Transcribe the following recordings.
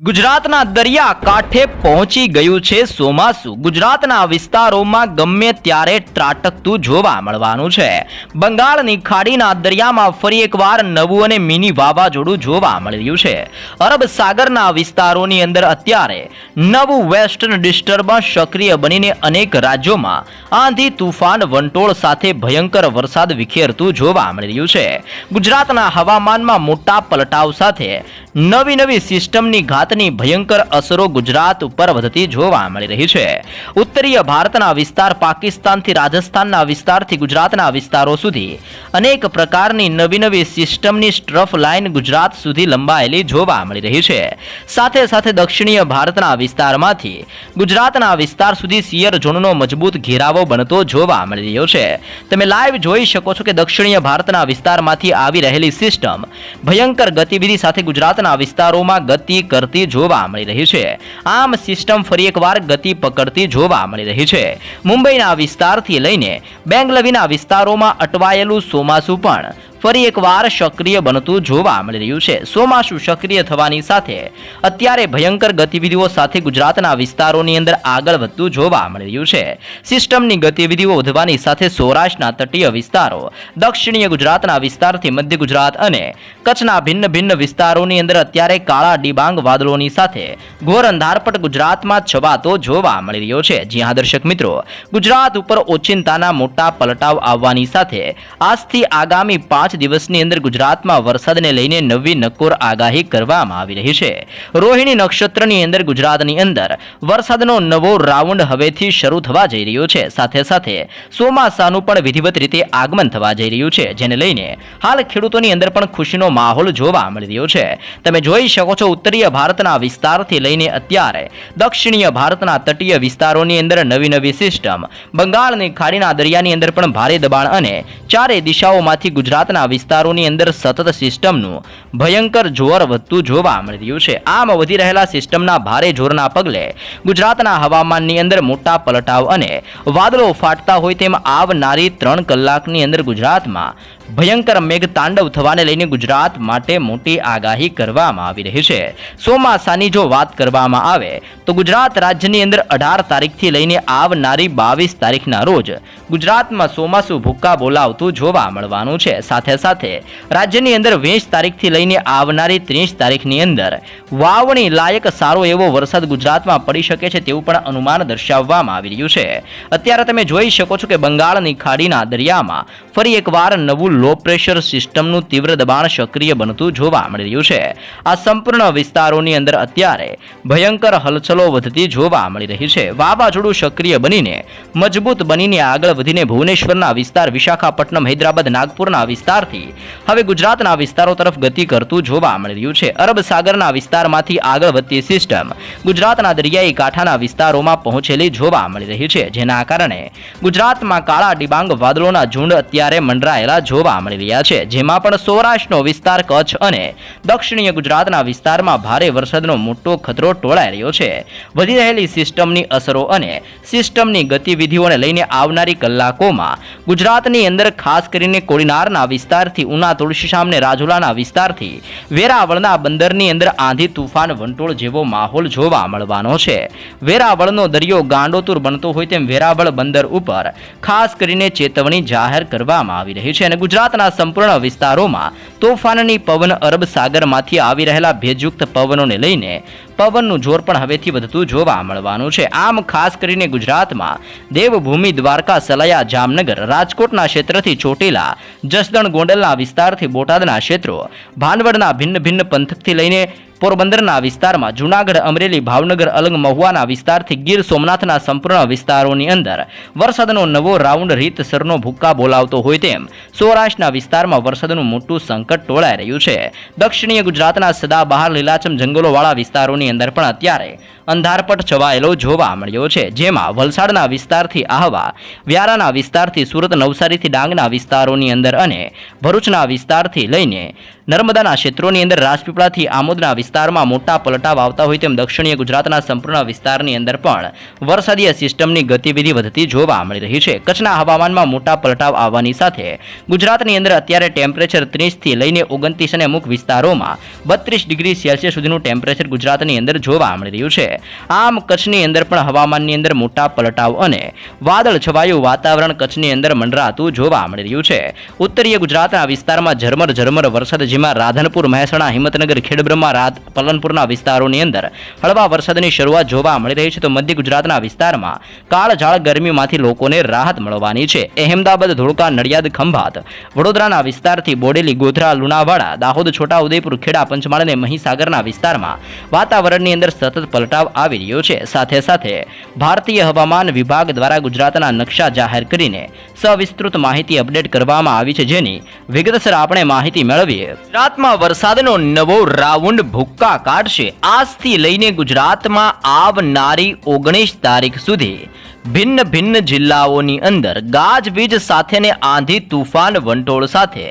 ગુજરાતના દરિયા કાંઠે પહોંચી ગયું છે ચોમાસુ. ગુજરાતના વિસ્તારોમાં ગમે ત્યારે ત્રાટકતું જોવા મળવાનું છે. બંગાળની ખાડીના દરિયામાં ફરી એકવાર નવું અને મિની વાવાઝોડું જોવા મળ્યું છે. અરબ સાગરના વિસ્તારોની અંદર અત્યારે નવું વેસ્ટર્ન ડિસ્ટર્બન્સ સક્રિય બનીને અનેક રાજ્યોમાં આંધી તુફાન વંટોળ સાથે ભયંકર વરસાદ વિખેરતું જોવા મળી રહ્યું છે. ગુજરાતના હવામાનમાં મોટા પલટાવ સાથે નવી નવી સિસ્ટમની ઘાતની ભયંકર અસરો ગુજરાત ઉપર વધતી જોવા મળી રહી છે. ઉત્તરીય ભારતના વિસ્તાર પાકિસ્તાનથી રાજસ્થાનના વિસ્તારથી ગુજરાતના વિસ્તારો સુધી અનેક પ્રકારની નવી નવી સિસ્ટમની સ્ટ્રફ લાઇન ગુજરાત સુધી લંબાયેલી જોવા મળી રહી છે. સાથે સાથે દક્ષિણીય ભારતના વિસ્તારમાંથી ગુજરાતના વિસ્તાર સુધી સિયર ઝોનનો મજબૂત ઘેરાવો બનતો જોવા મળી રહ્યો છે. તમે લાઈવ જોઈ શકો છો કે દક્ષિણીય ભારતના વિસ્તારમાંથી આવી રહેલી સિસ્ટમ ભયંકર ગતિવિધિ સાથે ગુજરાતના વિસ્તારોમાં ગતિ કરતી જોવા મળી રહી છે. આમ સિસ્ટમ ફરી એકવાર ગતિ પકડતી જોવા મળી રહી છે. મુંબઈના વિસ્તારથી લઈને બેંગલવીના વિસ્તારોમાં અટવાયેલું ચોમાસું પણ ફરી એકવાર સક્રિય બનતું જોવા મળી રહ્યું છે. ચોમાસું સક્રિય થવાની સાથે અત્યારે ભયંકર ગતિવિધિઓ સાથે ગુજરાતના વિસ્તારોની અંદર આગળ વધતું જોવા મળી રહ્યું છે. સિસ્ટમની ગતિવિધિઓ વધવાની સાથે સૌરાષ્ટ્રના તટીય વિસ્તારો, દક્ષિણીય ગુજરાતના વિસ્તારથી મધ્ય ગુજરાત અને કચ્છના ભિન્ન ભિન્ન વિસ્તારોની અંદર અત્યારે કાળા ડિબાંગ વાદળોની સાથે ઘોર અંધારપટ ગુજરાતમાં છવાતો જોવા મળી રહ્યો છે. જ્યાં દર્શક મિત્રો, ગુજરાત ઉપર ઓચિંતાના મોટા પલટાવ આવવાની સાથે આજથી આગામી પાંચ દિવસની અંદર ગુજરાતમાં વરસાદને લઈને નવી નકોર આગાહી કરવામાં આવી રહી છે. રોહિણી નક્ષત્રની અંદર ગુજરાતની અંદર વરસાદનો નવો રાઉન્ડ હવેથી શરૂ થવા જઈ રહ્યો છે. સાથે સાથે ચોમાસાનું પણ વિધિવત રીતે આગમન થવા જઈ રહ્યું છે, જેને લઈને હાલ ખેડૂતોની અંદર પણ ખુશીનો માહોલ જોવા મળી રહ્યો છે. તમે જોઈ શકો છો, ઉત્તરીય ભારતના વિસ્તારથી લઈને અત્યારે દક્ષિણીય ભારતના તટીય વિસ્તારોની અંદર નવી નવી સિસ્ટમ. બંગાળની ખાડીના દરિયાની અંદર પણ ભારે દબાણ અને ચારે દિશાઓમાંથી ગુજરાતના વિસ્તારોની અંદર સતત સિસ્ટમનું ભયંકર જોર વધતું જોવા મળી રહ્યું છે. આમ વધી રહેલા સિસ્ટમના ભારે જોરના પગલે ગુજરાતના હવામાનની અંદર મોટા પલટાવ અને વાદળો ફાટતા હોય તેમ આવનારી ત્રણ કલાકની અંદર ગુજરાતમાં ભયંકર મેઘ તાંડવ થવાને લઈને ગુજરાત માટે મોટી આગાહી કરવામાં આવી રહી છે. ચોમાસાની જો વાત કરવામાં આવે, તો ગુજરાત રાજ્યની અંદર અઢાર તારીખથી લઈને આવનારી બાવીસ તારીખના રોજ ગુજરાતમાં ચોમાસું ભૂક્કા બોલાવતું જોવા મળવાનું છે. સાથે સાથે રાજ્યની અંદર વીસ તારીખથી લઈને આવનારી ત્રીસ તારીખની અંદર વાવણી લાયક સારો એવો વરસાદ ગુજરાતમાં પડી શકે છે તેવું પણ અનુમાન દર્શાવવામાં આવી રહ્યું છે. અત્યારે તમે જોઈ શકો છો કે બંગાળની ખાડીના દરિયામાં ફરી એકવાર નવું લો પ્રેશર સિસ્ટમનું તીવ્ર દબાણ સક્રિય બનતું જોવા મળી રહ્યું છે. આ સંપૂર્ણ વિસ્તારોની અંદર અત્યારે ભયંકર હલચલો વધતી જોવા મળી રહી છે. વાવાઝોડું સક્રિય બનીને મજબૂત બનીને આગળ વધીને ભુવનેશ્વરના વિસ્તાર, વિશાખાપટ્ટનમ, હૈદરાબાદ, નાગપુરના વિસ્તારથી હવે ગુજરાતના વિસ્તારો તરફ ગતિ કરતું જોવા મળી રહ્યું છે. અરબ સાગરના વિસ્તારમાંથી આગળ વધતી સિસ્ટમ ગુજરાતના દરિયાઈ કાંઠાના વિસ્તારોમાં પહોંચેલી જોવા મળી રહી છે, જેના કારણે ગુજરાતમાં કાળા ડિબાંગ વાદળોના ઝુંડ અત્યારે મંડરાયેલા જોવા મળી રહ્યા છે, જેમાં પણ સૌરાષ્ટ્રનો વિસ્તાર કચ્છ અને દક્ષિણીય ગુજરાતના વિસ્તારમાં ભારે વરસાદનો મોટો ખતરો ટોળાઈ રહ્યો છે. વધી રહેલી સિસ્ટમની અસરો અને સિસ્ટમની ગતિવિધિઓને લઈને આવનારી કલાકોમાં ગુજરાતની અંદર ખાસ કરીને કોડીનારના વિસ્તારથી ઉના તુલસી ને રાજુલાના વિસ્તારથી વેરાવળના બંદરની અંદર આંધી તુફાન વંટોળ જેવો માહોલ જોવા મળવાનો છે. વેરાવળનો દરિયો ગાંડોતુર બનતો હોય તેમ વેરાવળ બંદર ઉપર ખાસ કરીને ચેતવણી જાહેર કરવામાં આવી રહી છે અને ગુજરાતના સંપૂર્ણ વિસ્તારોમાં તોફાનની પવન અરબ સાગરમાંથી આવી રહેલા ભેજયુક્ત પવનોને લઈને પવનનું જોર પણ હવેથી વધતું જોવા મળવાનું છે. આમ ખાસ કરીને ગુજરાતમાં દેવભૂમિ, દ્વારકા, સલાયા, જામનગર, રાજકોટના ક્ષેત્રથી ચોટીલા, જસદણ, ગોંડલના વિસ્તારથી બોટાદના ક્ષેત્રો, ભાનવડના ભિન્ન ભિન્ન પંથકથી લઈને પોરબંદરના વિસ્તારમાં જુનાગઢ, અમરેલી, ભાવનગર, અલંગ મહુવાના વિસ્તારથી ગીર સોમનાથના સંપૂર્ણ વિસ્તારોની અંદર વરસાદનો નવો રાઉન્ડ રીતસરનો ભૂક્કા બોલાવતો હોય તેમ સૌરાષ્ટ્રના વિસ્તારમાં વરસાદનું મોટું સંકટ ટોળાઈ રહ્યું છે. દક્ષિણીય ગુજરાતના સદાબહાર લીલાછમ જંગલોવાળા વિસ્તારોની અંદર પણ અત્યારે અંધારપટ છવાયેલો જોવા મળ્યો છે. જેમાં વલસાડના વિસ્તારથી આહવા, વ્યારાના વિસ્તારથી સુરત નવસારીથી ડાંગના વિસ્તારોની અંદર અને ભરૂચના વિસ્તારથી લઈને નર્મદાના ક્ષેત્રોની અંદર રાજપીપળાથી આમોદના વિસ્તારમાં મોટા પલટાવ આવતા હોય તેમ દક્ષિણીય ગુજરાતના સંપૂર્ણ વિસ્તારની અંદર પણ વરસાદીય સિસ્ટમની ગતિવિધિ વધતી જોવા મળી રહી છે. કચ્છના હવામાનમાં મોટા પલટાવ આવવાની સાથે ગુજરાતની અંદર અત્યારે ટેમ્પરેચર ત્રીસથી લઈને ઓગણત્રીસ અને અમુક વિસ્તારોમાં બત્રીસ ડિગ્રી સેલ્સિયસ સુધીનું ટેમ્પરેચર ગુજરાતની અંદર જોવા મળી રહ્યું છે. આમ કચ્છની અંદર પણ હવામાનની અંદર મોટા પલટાવ અને વાદળ છવાયું વાતાવરણ કચ્છની અંદર મંડરાતું જોવા મળી રહ્યું છે. ઉત્તરીય ગુજરાતના વિસ્તારમાં ઝરમર ઝરમર વરસાદ જેમાં રાધનપુર, મહેસાણા, હિંમતનગર, ખેડબ્રહ્મા, રાત, પલનપુરના વિસ્તારોની અંદર હળવા વરસાદની શરૂઆત જોવા મળી રહી છે. તો મધ્ય ગુજરાતના વિસ્તારમાં કાળઝાળ ગરમીમાંથી લોકોને રાહત મળવાની છે. અહેમદાબાદ, ધોળકા, નડિયાદ, ખંભાત, વડોદરાના વિસ્તારથી બોડેલી, ગોધરા, લુણાવાડા, દાહોદ છોટા ઉદેપુર ખેડા, પંચમહાલ અને મહીસાગરના વિસ્તારમાં વાતાવરણની અંદર સતત પલટાવ આવી રહ્યો છે. સાથે સાથે ભારતીય હવામાન વિભાગ દ્વારા ગુજરાતના નકશા જાહેર કરીને સવિસ્તૃત માહિતી અપડેટ કરવામાં આવી છે. જેની વિગતસર આપણે માહિતી મેળવીએ ગુજરાતમાં વરસાદનો નવો રાઉન્ડ ભૂક્કા કાઢશે. આજથી લઈને ગુજરાતમાં આવનારી ઓગણીસ તારીખ સુધી ભિન્ન ભિન્ન જિલ્લાઓની અંદર ગાજવીજ સાથેને આંધી તુફાન વંટોળ સાથે.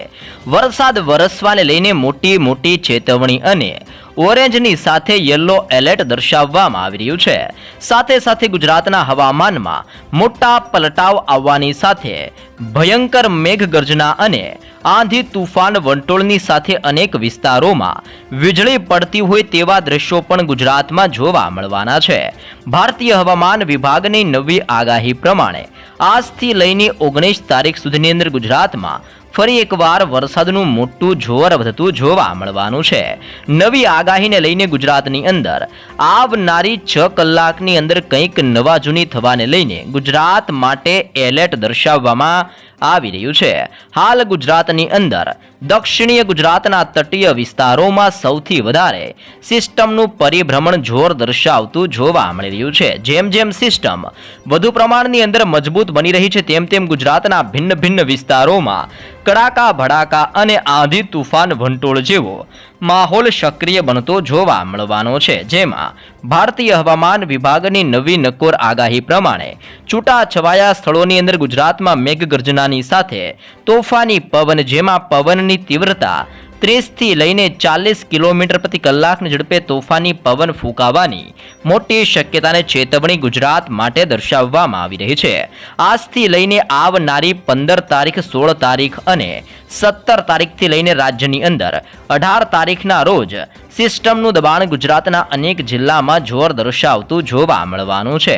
વરસાદ વરસવાને લઈને મોટી મોટી ચેતવણી અને ઓરેન્જની સાથે યલો એલર્ટ દર્શાવવામાં આવી રહ્યું છે. સાથે સાથે ગુજરાતના હવામાનમાં મોટા પલટાવ આવવાની સાથે ભયંકર મેઘગર્જના અને આંધી તુફાન વંટોળની સાથે અનેક વિસ્તારોમાં વીજળી પડતી હોય તેવા દ્રશ્યો પણ ગુજરાતમાં જોવા મળવાના છે. ભારતીય હવામાન વિભાગની નવી આગાહી પ્રમાણે આજથી લઈને ઓગણીસ તારીખ સુધીની અંદર ગુજરાતમાં ફરી એકવાર વરસાદનું મોટું જોર વધતું જોવા મળવાનું છે. નવી આગાહીને લઈને ગુજરાતની અંદર આવનારી છ કલાકની અંદર કંઈક નવા જૂની થવાને લઈને ગુજરાત માટે એલર્ટ દર્શાવવામાં આવી રહ્યું છે. હાલ ગુજરાતની અંદર દક્ષિણીય ગુજરાતના તટીય વિસ્તારોમાં સૌથી વધારે સિસ્ટમનું પરિભ્રમણ જોર દર્શાવતું જોવા મળી રહ્યું છે. જેમ જેમ સિસ્ટમ વધુ પ્રમાણની અંદર મજબૂત બની રહી છે, તેમ તેમ ગુજરાતના ભિન્ન ભિન્ન વિસ્તારોમાં કડાકા ભડાકા અને આંધી તુફાન વંટોળ જેવો માહોલ સક્રિય બનતો જોવા મળવાનો છે. જેમાં ભારતીય હવામાન વિભાગની નવી નકોર આગાહી પ્રમાણે છૂટાછવાયા સ્થળોની અંદર ગુજરાતમાં મેઘગર્જનાની સાથે તોફાની પવન, જેમાં પવનની તીવ્રતા ત્રીસથી લઈને ચાલીસ કિલોમીટર પ્રતિ કલાકની ઝડપે તોફાની પવન ફૂંકાવાની મોટી શક્યતાને ચેતવણી ગુજરાત માટે દર્શાવવામાં આવી રહી છે. આજથી લઈને આવનારી પંદર તારીખ, સોળ તારીખ અને સત્તર તારીખથી લઈને રાજ્યની અંદર. અઢાર તારીખના રોજ સિસ્ટમનું દબાણ ગુજરાતના અનેક જિલ્લામાં જોર દર્શાવતું જોવા મળવાનું છે.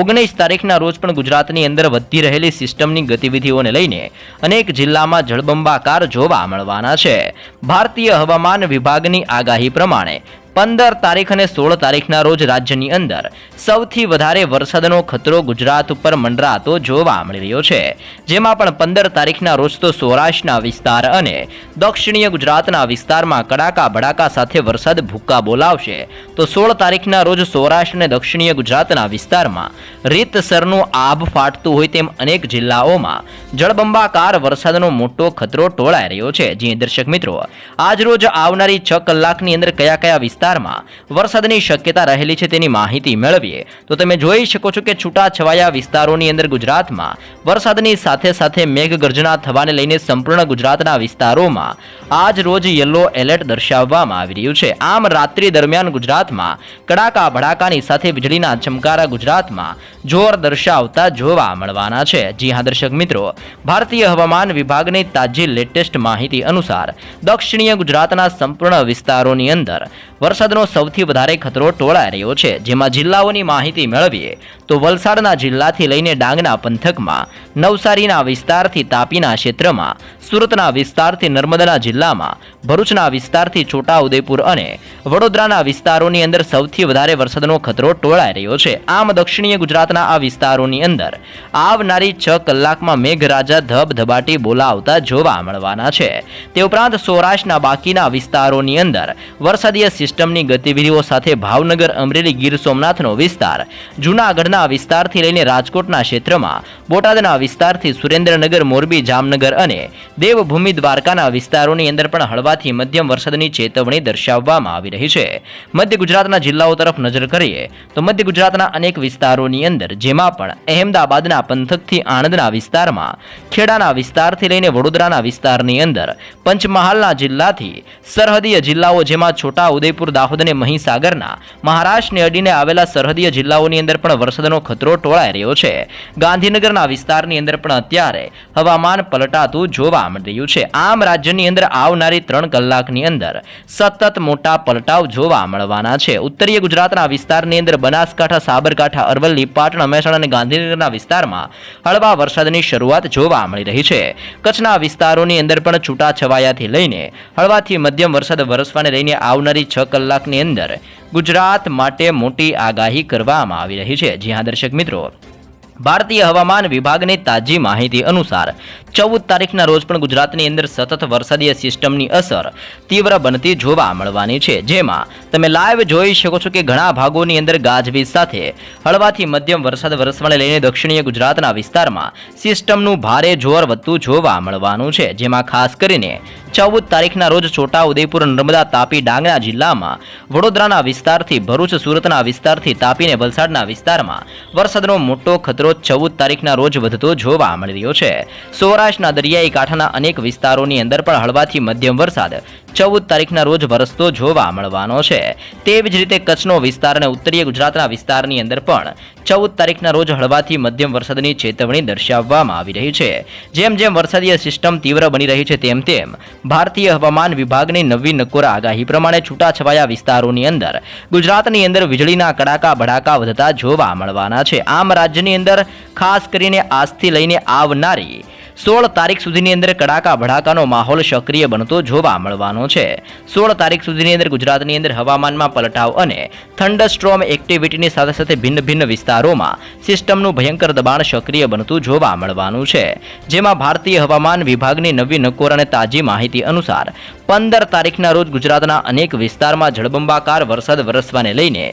ઓગણીસ તારીખના રોજ પણ ગુજરાતની અંદર વધતી રહેલી સિસ્ટમની ગતિવિધિઓને લઈને અનેક જિલ્લામાં જળબંબાકાર જોવા મળવાના છે. ભારતીય હવામાન વિભાગની આગાહી પ્રમાણે પંદર તારીખ અને સોળ તારીખના રોજ રાજ્યની અંદર સૌથી વધારે વરસાદનો ખતરો ગુજરાત ઉપર મંડરાતો જોવા મળી રહ્યો છે. જેમાં પણ પંદર તારીખના રોજ તો સૌરાષ્ટ્રના વિસ્તાર અને દક્ષિણીય ગુજરાતના વિસ્તારમાં કડાકા ભડાકા સાથે વરસાદ ભૂક્કા બોલાવશે. તો સોળ તારીખના રોજ સૌરાષ્ટ્ર અને દક્ષિણીય ગુજરાતના વિસ્તારમાં રીતસરનું આભ ફાટતું હોય તેમ અનેક જિલ્લાઓમાં જળબંબાકાર વરસાદનો મોટો ખતરો ટોળાઈ રહ્યો છે. જે દર્શક મિત્રો, આજ રોજ આવનારી છ કલાકની અંદર કયા કયા વિસ્તારમાં વરસાદની શક્યતા રહેલી છે તેની માહિતી મેળવીએ. તો તમે જોઈ શકો છો કે છૂટા છવાયા વિસ્તારોની અંદર ગુજરાતમાં વરસાદની સાથે સાથે મેઘગર્જના થવાને લઈને સંપૂર્ણ ગુજરાતના વિસ્તારોમાં આજ રોજ યલો એલર્ટ દર્શાવવામાં આવી રહ્યું છે. આમ રાત્રિ દરમિયાન ગુજરાતમાં કડાકા ભડાકાની સાથે વીજળીના ચમકારા ગુજરાતમાં જોર દર્શાવતા જોવા મળવાના છે. જી હા, દર્શક મિત્રો, ભારતીય હવામાન વિભાગની તાજી લેટેસ્ટ માહિતી અનુસાર દક્ષિણીય ગુજરાતના સંપૂર્ણ વિસ્તારોની અંદર વરસાદનો સૌથી વધારે ખતરો ટોળાઈ રહ્યો છે. જેમાં જિલ્લાઓની માહિતી મેળવીએ તો વલસાડના જિલ્લાથી લઈને ડાંગના પંથકમાં નવસારીના વિસ્તારથી તાપીના ક્ષેત્રમાં સુરતના વિસ્તારથી નર્મદાના જિલ્લામાં, ભરૂચના વિસ્તારથી છોટા ઉદેપુર અને વડોદરાના વિસ્તારોની અંદર સૌથી વધારે વરસાદનો ખતરો ટોળાઈ રહ્યો છે. આમ દક્ષિણીય ગુજરાતના આ વિસ્તારોની અંદર આવનારી છ કલાકમાં મેઘરાજા ધબધબાટી બોલાવતા જોવા મળવાના છે. તે ઉપરાંત સૌરાષ્ટ્રના બાકીના વિસ્તારોની અંદર વરસાદીય સિસ્ટમની ગતિવિધિઓ સાથે ભાવનગર, અમરેલી, ગીર સોમનાથનો વિસ્તાર, જૂનાગઢના વિસ્તારથી લઈને રાજકોટના ક્ષેત્રમાં, બોટાદના વિસ્તારથી સુરેન્દ્રનગર, મોરબી, જામનગર અને દેવભૂમિ દ્વારકાના વિસ્તારોની અંદર પણ હળવાથી મધ્યમ વરસાદની ચેતવણી દર્શાવવામાં આવી રહી છે. મધ્ય ગુજરાતના જિલ્લાઓ તરફ નજર કરીએ તો મધ્ય ગુજરાતના અનેક વિસ્તારોની અંદર, જેમાં પણ અહેમદાબાદના પંથકથી આણંદના વિસ્તારમાં, ખેડાના વિસ્તારથી લઈને વડોદરાના વિસ્તારની અંદર, પંચમહાલના જિલ્લાથી સરહદીય જિલ્લાઓ, જેમાં છોટા ઉદયપુર, દાહોદ અને મહીસાગરના મહારાષ્ટ્રને અડીને આવેલા સરહદીય જિલ્લાઓની અંદર પણ વરસાદનો ખતરો ટોળાઈ રહ્યો છે. ગાંધીનગરના વિસ્તારની અંદર પણ અત્યારે હવામાન પલટાતું જોવા મળી રહ્યું છે. આમ રાજ્યની અંદર આવનારી ત્રણ કલાકની અંદર સતત મોટા પલટાવ જોવા મળવાના છે. ઉત્તરીય ગુજરાતના વિસ્તારની અંદર બનાસકાંઠા, સાબરકાંઠા, અરવલ્લી, પાટણ, મહેસાણા અને ગાંધીનગરના વિસ્તારમાં હળવા વરસાદની શરૂઆત જોવા મળી રહી છે. કચ્છના વિસ્તારોની અંદર પણ છૂટાછવાયાથી લઈને હળવાથી મધ્યમ વરસાદ વરસવાને લઈને આવનારી છ કલાકની અંદર ગુજરાત માટે મોટી આગાહી કરવામાં આવી રહી છે. જી દર્શક મિત્રો. ભારતીય હવામાન વિભાગની તાજી માહિતી અનુસાર, ચૌદ તારીખના રોજ પણ ગુજરાતની અંદર સતત વરસાદીય સિસ્ટમની અસર તીવ્ર બનતી જોવા મળવાની છે. જેમાં, તમે લાઈવ જોઈ શકો છો કે ઘણા ભાગોની અંદર ગાજવીજ સાથે હળવાથી મધ્યમ વરસાદ વરસવાને લઈને દક્ષિણીય ગુજરાતના વિસ્તારમાં સિસ્ટમનું ભારે જોર વધતું જોવા મળવાનું છે. જેમાં ખાસ કરીને, ચૌદ તારીખના રોજ છોટા ઉદયપુર નર્મદા, તાપી, ડાંગના જિલ્લામાં, વડોદરાના વિસ્તારથી ભરૂચ, સુરતના વિસ્તારથી તાપીને વલસાડના વિસ્તારમાં વરસાદનો મોટો ખતરો ચૌદ તારીખના રોજ વધતો જોવા મળી રહ્યો છે. સૌરાષ્ટ્રના દરિયાઈ કાંઠાના અનેક વિસ્તારોની અંદર પણ હળવાથી મધ્યમ વરસાદ ચૌદ તારીખના રોજ વરસતો જોવા મળવાનો છે. તેવી જ રીતે કચ્છનો વિસ્તાર અને ઉત્તરીય ગુજરાતના વિસ્તારની અંદર પણ ચૌદ તારીખના રોજ હળવાથી મધ્યમ વરસાદની ચેતવણી દર્શાવવામાં આવી રહી છે. જેમ જેમ વરસાદીય સિસ્ટમ તીવ્ર બની રહી છે, તેમ તેમ ભારતીય હવામાન વિભાગની નવી નકોરા આગાહી પ્રમાણે છૂટાછવાયા વિસ્તારોની અંદર ગુજરાતની અંદર વીજળીના કડાકા ભડાકા વધતા જોવા મળવાના છે. આમ રાજ્યની અંદર ખાસ કરીને આજથી લઈને આવનારી સોળ તારીખ સુધીની અંદર કડાકા ભડાકાનો માહોલ સક્રિય બનતો જોવા મળવાનો છે. સોળ તારીખ સુધીની અંદર ગુજરાતની અંદર હવામાનમાં પલટાવ અને થંડરસ્ટ્રોમ એક્ટિવિટીની સાથે સાથે ભિન્ન ભિન્ન વિસ્તારોમાં સિસ્ટમનું ભયંકર દબાણ સક્રિય બનતું જોવા મળવાનું છે. જેમાં ભારતીય હવામાન વિભાગની નવી નકોર અને તાજી માહિતી અનુસાર પંદર તારીખના રોજ ગુજરાતના અનેક વિસ્તારમાં જળબંબાકાર વરસાદ વરસવાને લઈને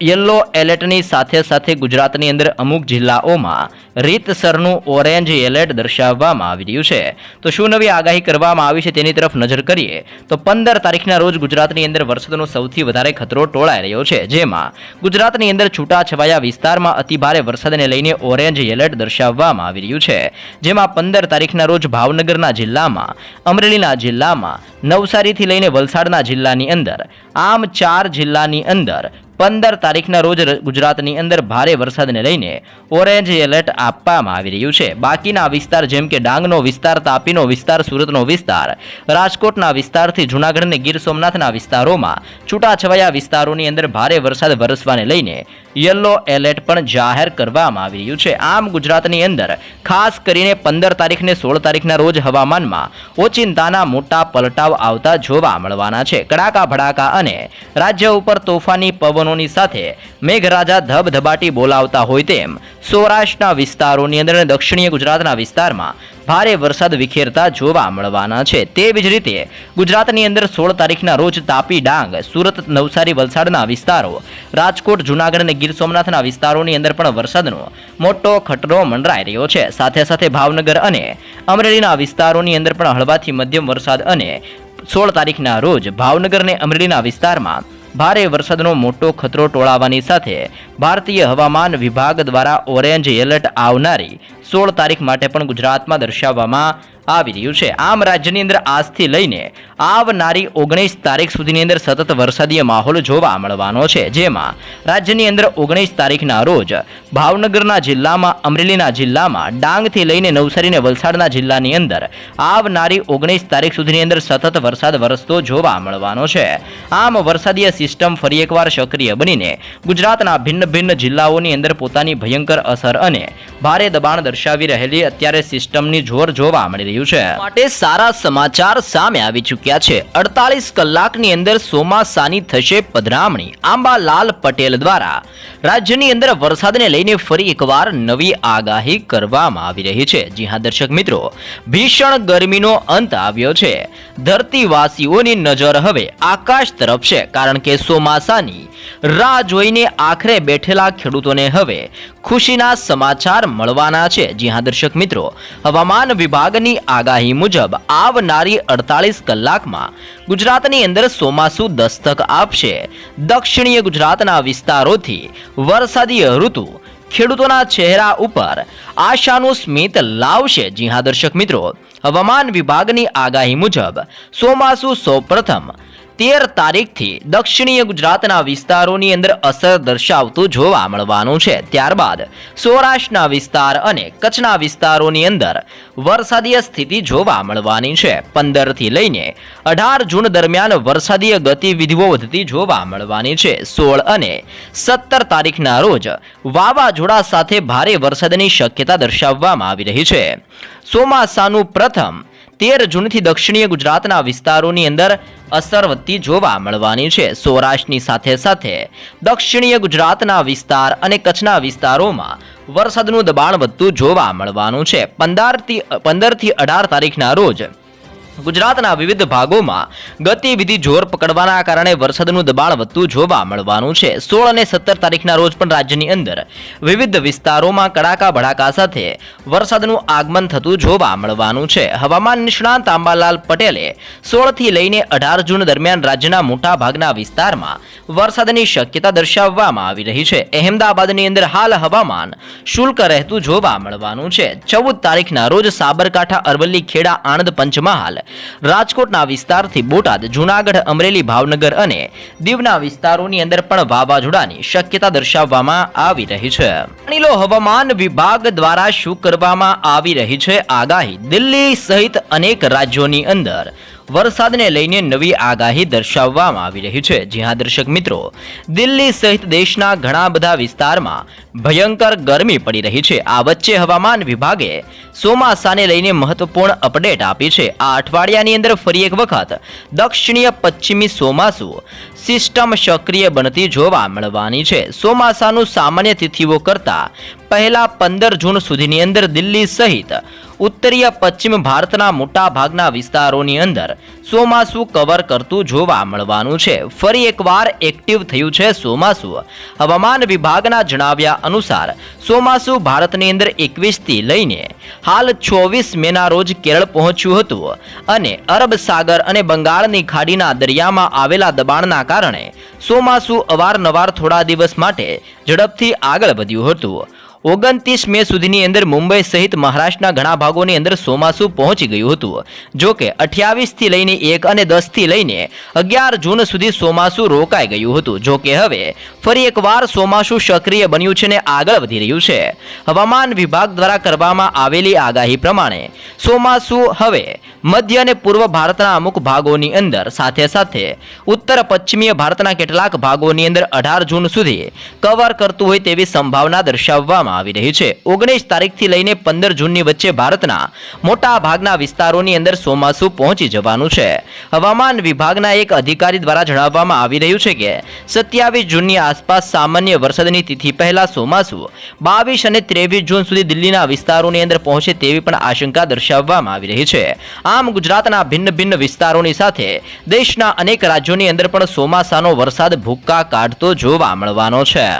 યલો એલર્ટની સાથે સાથે ગુજરાતની અંદર અમુક જિલ્લાઓમાં રીતસરનું ઓરેન્જ એલર્ટ દર્શાવવામાં આવી રહ્યું છે. તો શું નવી આગાહી કરવામાં આવી છે તેની તરફ નજર કરીએ, તો પંદર તારીખના રોજ ગુજરાતની અંદર વરસાદનો સૌથી વધારે ખતરો ટોળાઈ રહ્યો છે, જેમાં ગુજરાતની અંદર છૂટાછવાયા વિસ્તારમાં અતિભારે વરસાદને લઈને ઓરેન્જ એલર્ટ દર્શાવવામાં આવી રહ્યું છે. જેમાં પંદર તારીખના રોજ ભાવનગરના જિલ્લામાં, અમરેલીના જિલ્લામાં, નવસારીથી લઈને વલસાડના જિલ્લાની અંદર, આમ ચાર જિલ્લાની અંદર પંદર તારીખના રોજ ગુજરાતની અંદર ભારે વરસાદને લઈને ઓરેન્જ એલર્ટ આપવામાં આવી રહ્યું છે. બાકીના વિસ્તાર જેમ કે ડાંગનો વિસ્તાર, તાપીનો વિસ્તાર, સુરતનો વિસ્તાર, રાજકોટના વિસ્તારથી જૂનાગઢ અને ગીર સોમનાથના વિસ્તારોમાં છૂટાછવાયા વિસ્તારોની અંદર ભારે વરસાદ વરસવાને લઈને યલો એલર્ટ પણ જાહેર કરવામાં આવી રહ્યું છે. આમ ગુજરાતની અંદર ખાસ કરીને પંદર તારીખને સોળ તારીખના રોજ હવામાનમાં ઓચિંતાના મોટા પલટાવ આવતા જોવા મળવાના છે. કડાકા, ભડાકા અને રાજ્ય ઉપર તોફાની પવનોની સાથે મેઘરાજા ધબધબાટી બોલાવતા હોય તેમ સૌરાષ્ટ્રના વિસ્તારોની અંદર દક્ષિણીય ગુજરાતના વિસ્તારમાં ભારે વરસાદ વિખેરતા જોવા મળવાના છે. તેવી જ રીતે ગુજરાતની અંદર સોળ તારીખના રોજ તાપી ડાંગ, સુરત, નવસારી, વલસાડના વિસ્તારો, રાજકોટ, જૂનાગઢ અને ગીર સોમનાથના વિસ્તારોની અંદર પણ વરસાદનો મોટો ખતરો મંડરાઈ રહ્યો છે. સાથે સાથે ભાવનગર અને અમરેલીના વિસ્તારોની અંદર પણ હળવાથી મધ્યમ વરસાદ અને સોળ તારીખના રોજ ભાવનગર અને અમરેલીના વિસ્તારમાં ભારે વરસાદનો મોટો ખતરો ટોળાવાની સાથે ભારતીય હવામાન વિભાગ દ્વારા ઓરેન્જ એલર્ટ આવનારી સોળ તારીખ માટે પણ ગુજરાતમાં દર્શાવવામાં આવી રહ્યું છે. આમ રાજ્યની અંદર આજથી લઈને આવનારી ઓગણીસ તારીખ સુધીની અંદર સતત વરસાદીય માહોલ જોવા મળવાનો છે. જેમાં રાજ્યની અંદર ઓગણીસ તારીખના રોજ ભાવનગરના જિલ્લામાં, અમરેલીના જિલ્લામાં, ડાંગથી લઈને નવસારી અને વલસાડના જિલ્લાની અંદર આવનારી ઓગણીસ તારીખ સુધીની અંદર સતત વરસાદ વરસતો જોવા મળવાનો છે. આમ વરસાદીય સિસ્ટમ ફરી એકવાર સક્રિય બનીને ગુજરાતના ભિન્ન ભિન્ન જિલ્લાઓની અંદર પોતાની ભયંકર અસર અને ભારે દબાણ દર્શાવી રહેલી અત્યારે સિસ્ટમની જોર જોવા મળી રહ્યું છે. માટે સારા સમાચાર સામે આવી ચૂક્યા છે. અડતાલીસ કલાકની અંદર ચોમાસાની થશે પધરામણી. આંબાલાલ પટેલ દ્વારા રાજ્યની અંદર વરસાદને લઈને ફરી એકવાર નવી આગાહી કરવામાં આવી રહી છે. જી હા, દર્શક મિત્રો, ભીષણ ગરમીનો અંત આવ્યો છે. ધરતીવાસીઓની નજર હવે આકાશ તરફ છે. કારણ કે ચોમાસાની રાહ જોઈને આખરે બેઠેલા ખેડૂતોને હવે ખુશીના સમાચાર મળવાના છે. જી હા, દર્શક મિત્રો, હવામાન વિભાગની આગાહી મુજબ આવનારી અડતાલીસ કલાકમાં ગુજરાતની અંદર ચોમાસું દસ્તક આપશે. દક્ષિણીય ગુજરાતના વિસ્તારોથી વરસાદી ઋતુ ખેડૂતોના ચહેરા ઉપર આશાનું સ્મિત લાવશે. જી હા, દર્શક મિત્રો, હવામાન વિભાગની આગાહી મુજબ ચોમાસું સૌપ્રથમ તેર તારીખથી દક્ષિણીય ગુજરાતના વિસ્તારોની અંદર અસર દર્શાવતું જોવા મળવાનું છે. ત્યારબાદ સૌરાષ્ટ્રના વિસ્તાર અને કચ્છના વિસ્તારોની અંદર વરસાદીય સ્થિતિ જોવા મળવાની છે. પંદરથી લઈને અઢાર જૂન દરમિયાન વરસાદીય ગતિવિધિઓ વધતી જોવા મળવાની છે. સોળ અને સત્તર તારીખના રોજ વાવાઝોડા સાથે ભારે વરસાદની શક્યતા દર્શાવવામાં આવી રહી છે. ચોમાસાનું પ્રથમ તેર જૂનથી દક્ષિણીય ગુજરાતના વિસ્તારોની અંદર અસર વધતી જોવા મળવાની છે. સૌરાષ્ટ્રની સાથે સાથે દક્ષિણીય ગુજરાતના વિસ્તાર અને કચ્છના વિસ્તારોમાં વરસાદનું દબાણ વધતું જોવા મળવાનું છે. પંદરથી પંદરથી અઢાર તારીખના રોજ ગુજરાતના વિવિધ ભાગોમાં ગતિવિધિ જોર પકડવાના કારણે વરસાદનું દબાણ વધતું જોવા મળવાનું છે. સોળ અને સત્તર તારીખના રોજ પણ રાજ્યની અંદર વિવિધ વિસ્તારોમાં કડાકા ભડાકા સાથે વરસાદનું આગમન થતું જોવા મળવાનું છે. હવામાન નિષ્ણાંત આંબાલાલ પટેલે સોળથી લઈને અઢાર જૂન દરમિયાન રાજ્યના મોટા ભાગના વિસ્તારમાં વરસાદની શક્યતા દર્શાવવામાં આવી રહી છે. અહેમદાબાદની અંદર હાલ હવામાન શુલ્ક રહેતું જોવા મળવાનું છે. ચૌદ તારીખના રોજ સાબરકાંઠા, અરવલ્લી, ખેડા, આણંદ, પંચમહાલ રાજકોટના વિસ્તારથી બોટાદ, જૂનાગઢ, અમરેલી, ભાવનગર અને દીવના વિસ્તારોની અંદર પણ વાવાઝોડાની શક્યતા દર્શાવવામાં આવી રહી છે. માની હવામાન વિભાગ દ્વારા શું કરવામાં આવી રહી છે આગાહી? દિલ્હી સહિત અનેક રાજ્યોની અંદર વરસાદને લઈને નવી આગાહી દર્શાવવામાં આવી રહી છે. જ્યાં દર્શક મિત્રો, દિલ્હી સહિત દેશના ઘણા બધા વિસ્તારમાં ભયંકર ગરમી પડી રહી છે. આ વચ્ચે હવામાન વિભાગે ચોમાસાને લઈને મહત્વપૂર્ણ અપડેટ આપી છે. આ અઠવાડિયાની અંદર ફરી એક વખત દક્ષિણીય પશ્ચિમી ચોમાસું સિસ્ટમ સક્રિય બનતી જોવા મળવાની છે. ચોમાસાનું સામાન્ય તિથિઓ કરતા પહેલા પંદર જૂન સુધીની અંદર દિલ્હી સહિત ઉત્તરીય પશ્ચિમ ભારતના મોટા ભાગના વિસ્તારોની અંદર ચોમાસું કવર કરતું જોવા મળવાનું છે. ફરી એકવાર એક્ટિવ થયું છે ચોમાસું. હવામાન વિભાગના જણાવ્યા અનુસાર ચોમાસું ભારતની અંદર એકવીસથી લઈને હાલ ચોવીસ મેના રોજ કેરળ પહોંચ્યું હતું અને અરબ સાગર અને બંગાળની ખાડીના દરિયામાં આવેલા દબાણના કારણે ચોમાસું અવારનવાર થોડા દિવસ માટે ઝડપથી આગળ વધ્યું હતું. ઓગણત્રીસ મે સુધીની અંદર મુંબઈ સહિત મહારાષ્ટ્રના ઘણા ભાગોની અંદર ચોમાસું પહોંચી ગયું હતું. જો કે અઠ્યાવીસથી લઈને એક અને દસથી લઈને અગિયાર જૂન સુધી ચોમાસું રોકાઈ ગયું હતું. જો કે હવે ફરી એકવાર ચોમાસું સક્રિય બન્યું છે ને આગળ વધી રહ્યું છે. હવામાન વિભાગ દ્વારા કરવામાં આવેલી આગાહી પ્રમાણે ચોમાસું હવે મધ્ય અને પૂર્વ ભારતના અમુક ભાગોની અંદર સાથે સાથે ઉત્તર પશ્ચિમીય ભારતના કેટલાક ભાગોની અંદર અઢાર જૂન સુધી કવર કરતું હોય તેવી સંભાવના દર્શાવવામાં આવી રહી છે. ઓગણીસ તારીખથી લઈને પંદર જૂનની વચ્ચે ભારતના મોટા ભાગના વિસ્તારોની અંદર ચોમાસું પહોંચી જવાનું છે. હવામાન વિભાગના એક અધિકારી દ્વારા જણાવવામાં આવી રહ્યું છે કે, સત્યાવીસ જૂનની આસપાસ સામાન્ય વરસાદની તિથિ પહેલા ચોમાસું, બાવીસ અને ત્રેવીસ જૂન સુધી દિલ્હીના વિસ્તારોની અંદર પહોંચે તેવી પણ આશંકા દર્શાવવામાં આવી રહી છે. આમ ગુજરાતના ભિન્ન ભિન્ન વિસ્તારોની સાથે દેશના અનેક રાજ્યોની અંદર પણ ચોમાસાનો વરસાદ ભૂક્કા કાઢતો જોવા મળવાનો છે.